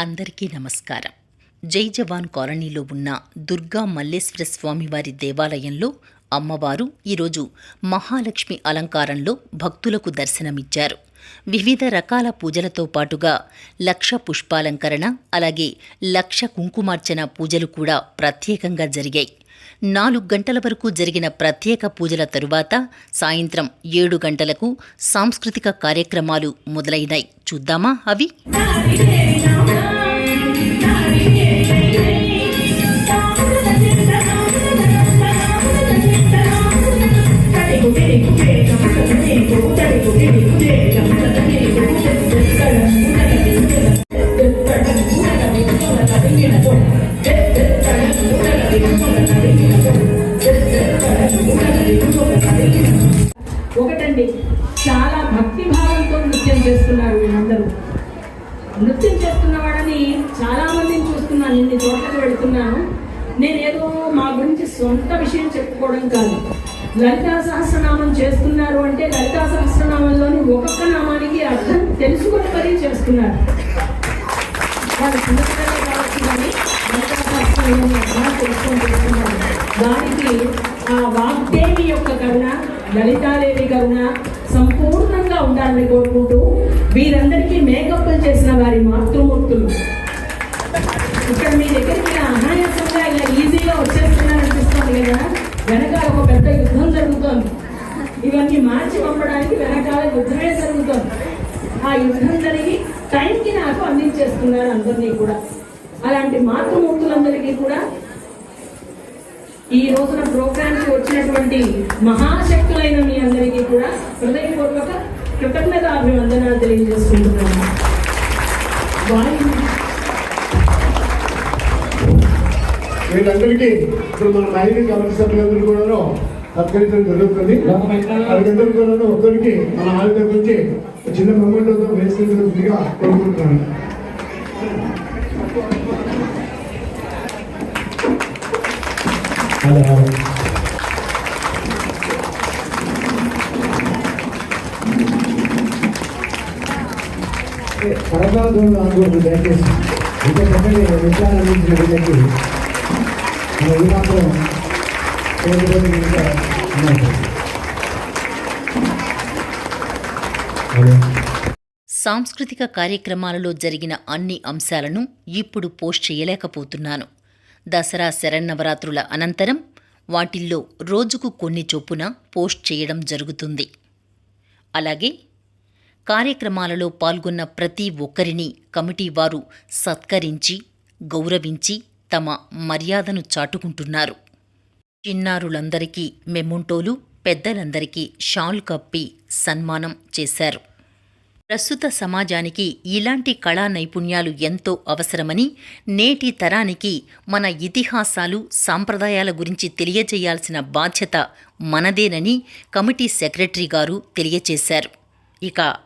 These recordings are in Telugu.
అందరికీ నమస్కారం. జై జవాన్ కాలనీలో ఉన్న దుర్గా మల్లేశ్వర స్వామివారి దేవాలయంలో అమ్మవారు ఈరోజు మహాలక్ష్మి అలంకారంలో భక్తులకు దర్శనమిచ్చారు. వివిధ రకాల పూజలతో పాటుగా లక్ష పుష్పాలంకరణ అలాగే లక్ష కుంకుమార్చన పూజలు కూడా ప్రత్యేకంగా జరిగాయి. నాలుగు గంటల వరకు జరిగిన ప్రత్యేక పూజల తరువాత సాయంత్రం ఏడు గంటలకు సాంస్కృతిక కార్యక్రమాలు మొదలైనాయి. చూద్దామా అవి? నేను ఇన్ని చోట్లకి వెళుతున్నాను నేను ఏదో మా గురించి సొంత విషయం చెప్పుకోవడం కాదు. లలితా సహస్రనామం చేస్తున్నారు అంటే లలితా సహస్రనామంలోని ఒక్కొక్క నామానికి అర్థం తెలుసుకొని మరీ చేస్తున్నారు. వాళ్ళు చిన్నపిల్లలే కావచ్చు కానీ లలితా సహస్రనామం అర్థం తెలుసుకొని చేస్తున్నారు దానికి ఆ వాగ్దేవి యొక్క కరుణ లలితాదేవి కరుణ సంపూర్ణంగా ఉండాలని కోరుకుంటూ వీరందరికీ మేకప్లు చేసిన వారి మాతృమూర్తులు. ఇలా ఈజీగా వచ్చేస్తున్నారనిపిస్తుంది కదా? వెనకాల ఒక పెద్ద యుద్ధం జరుగుతోంది. ఇవన్నీ మార్చి పంపడానికి వెనకాల యుద్ధమే జరుగుతోంది. ఆ యుద్ధం జరిగి టైంకి నాకు అందించేస్తున్నారు అందరినీ కూడా. అలాంటి మాతృమూర్తులందరికీ కూడా ఈ రోజున ప్రోగ్రామ్కి వచ్చినటువంటి మహాశక్తులైన మీ అందరికీ కూడా హృదయపూర్వక కృతజ్ఞత అభివందనాలు తెలియజేసుకుంటున్నాను వారి వీళ్ళందరికీ ఇప్పుడు మన మహిళ కమిటీ సభ్యులందరూ కూడా సత్కరించడం జరుగుతుంది. వాళ్ళందరూ కూడా ఒక్కరికి మన ఆలయం గురించి చిన్న మొమెంట్తో వేసుకుంటుందిగా కోరుకుంటున్నాను. పరదాలు దయచేసి. ఇంకా చక్కటి విషయాలు అందించిన వీళ్ళకి సాంస్కృతిక కార్యక్రమాలలో జరిగిన అన్ని అంశాలను ఇప్పుడు పోస్ట్ చేయలేకపోతున్నాను. దసరా శరన్నవరాత్రుల అనంతరం వాటిల్లో రోజుకు కొన్ని చొప్పున పోస్ట్ చేయడం జరుగుతుంది. అలాగే కార్యక్రమాలలో పాల్గొన్న ప్రతి ఒక్కరిని కమిటీ వారు సత్కరించి గౌరవించి తమ మర్యాదను చాటుకుంటున్నారు. చిన్నారులందరికీ మెముంటోలు పెద్దలందరికీ షాల్ కప్పి సన్మానం చేశారు. ప్రస్తుత సమాజానికి ఇలాంటి కళా నైపుణ్యాలు ఎంతో అవసరమని నేటి తరానికి మన ఇతిహాసాలు సాంప్రదాయాల గురించి తెలియజేయాల్సిన బాధ్యత మనదేనని కమిటీ సెక్రటరీ గారు తెలియచేశారు. ఇక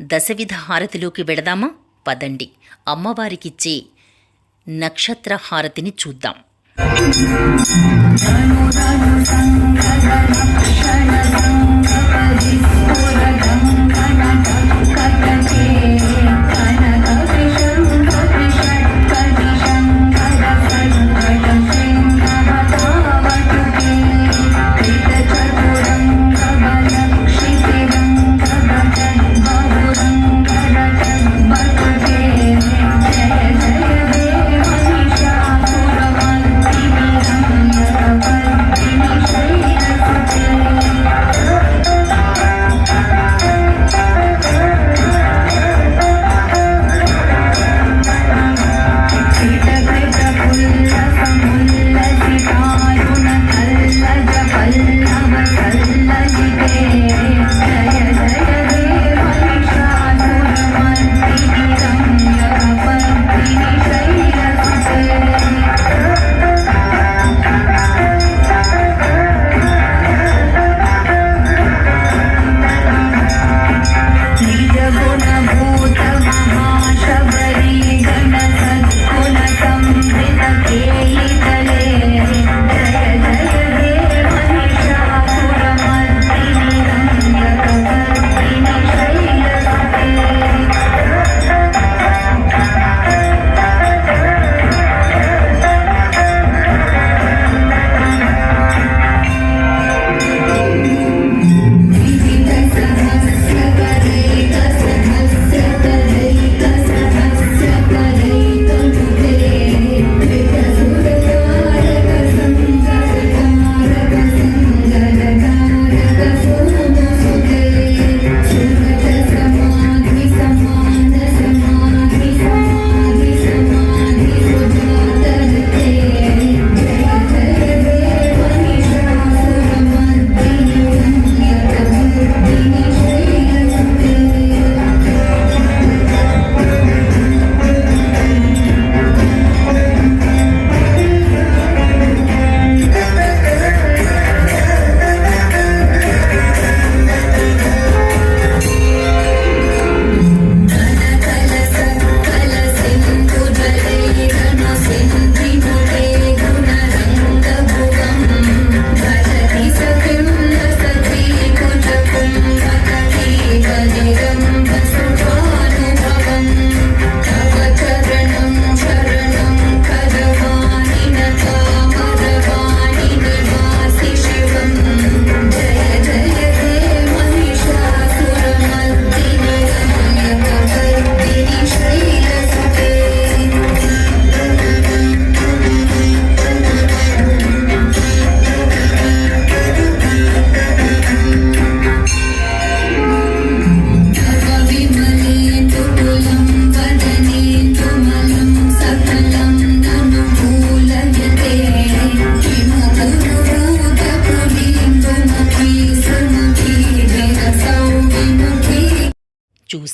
దశవిధ హారతిలోకి వెడదామా పదండి. అమ్మవారికిచ్చే నక్షత్ర హారతిని చూద్దాం ధను you.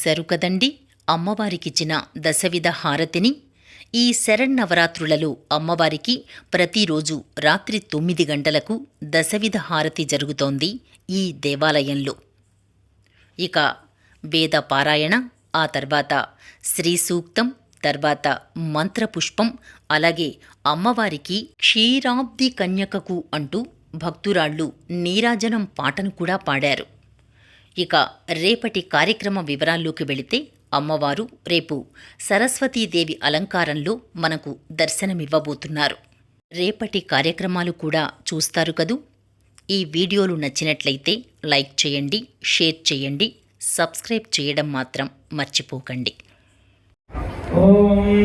చూశారు కదండి. అమ్మవారికిచ్చిన దశవిధ హారతిని ఈ శరన్నవరాత్రులలో అమ్మవారికి ప్రతిరోజు రాత్రి తొమ్మిది గంటలకు దశవిధ హారతి జరుగుతోంది ఈ దేవాలయంలో. ఇక వేద పారాయణ ఆ తర్వాత శ్రీ సూక్తం తర్వాత మంత్రపుష్పం అలాగే అమ్మవారికి క్షీరాబ్ది కన్యకకు అంటూ భక్తురాళ్ళు నీరాజనం పాటను కూడా పాడారు. ఇక రేపటి కార్యక్రమ వివరాల్లోకి వెళితే అమ్మవారు రేపు సరస్వతీదేవి అలంకారంలో మనకు దర్శనమివ్వబోతున్నారు. రేపటి కార్యక్రమాలు కూడా చూస్తారు కదూ? ఈ వీడియోలు నచ్చినట్లయితే లైక్ చేయండి షేర్ చేయండి సబ్స్క్రైబ్ చేయడం మాత్రం మర్చిపోకండి. ॐ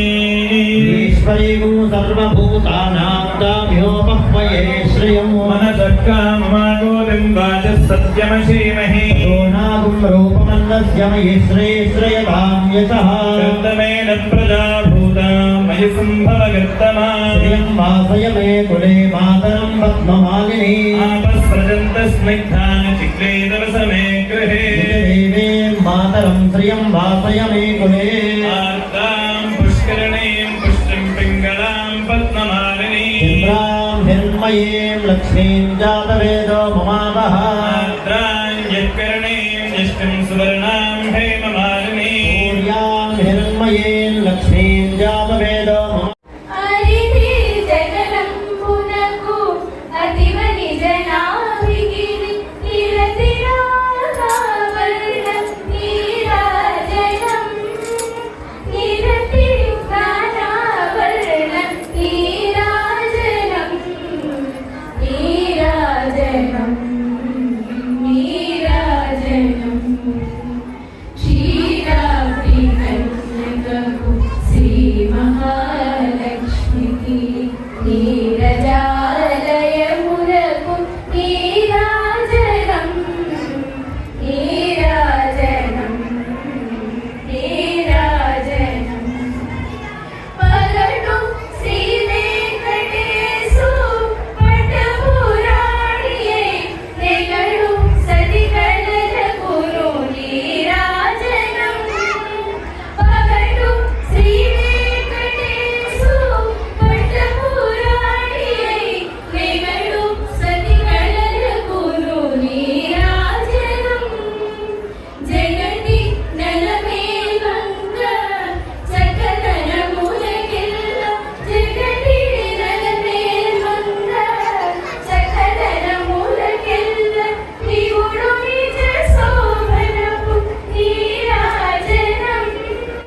దేవదేవో సర్వభూతానాంతాభ్యోపహ్వయే శ్రియం మనసక్కామమాగోదంవాచ సత్యమశీమహి నాగుం రూపమన్నస్యమయి శ్రేశ్రయతాం యశః కందమేన ప్రజాభూతాం మయి సంభవగర్తమాయం వాసయమే కులే మాతరం పద్మమాలిని ఆపస్రజంతస్నిగ్ధాన చిక్లేదవసమే గృహే దేవే మాతరం శ్రియం వాసయమే కులే पद्ममालिनी इन्द्रां हिन्मयीं लक्ष्मीं जातवेदो ममावः